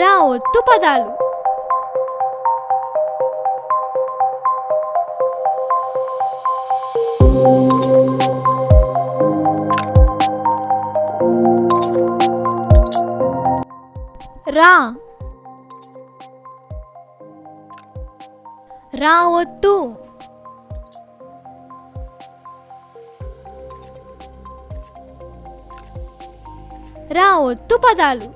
రా ఒత్తు పదాలు రా రా ఒత్తు రా ఒత్తు పదాలు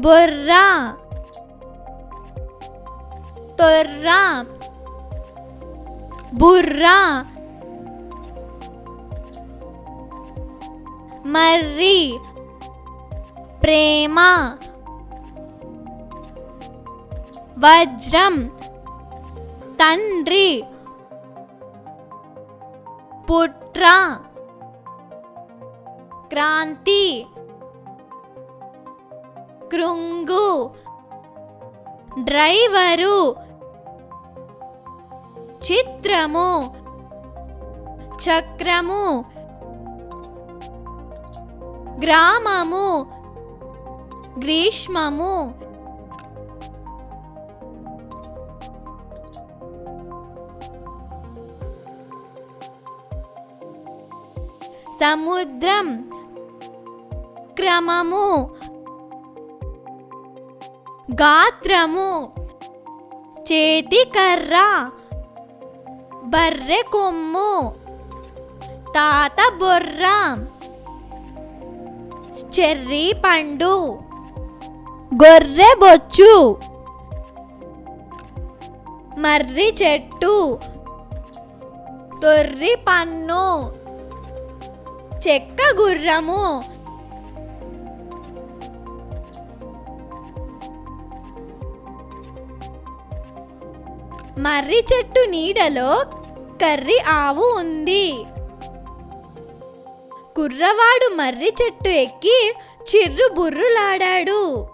बुर्रा तुर्रा बुर्रा मर्री प्रेमा वज्रम तंड्री पुत्रा క్రాంతి. కృంగు. డ్రైవరు. చిత్రము. చక్రము. గ్రామము. గ్రీష్మము. సముద్రం. క్రమము గాత్రము. చేతికర్ర. బర్రె కొమ్ము. తాత బొర్ర. చెర్రీ పండు. గొర్రె బొచ్చు. మర్రి చెట్టు. తొర్రి పన్ను. చెక్క గుర్రము. మర్రి చెట్టు నీడలో కర్రి ఆవు ఉంది. కుర్రవాడు మర్రి చెట్టు ఎక్కి చిర్రు బుర్రులాడాడు.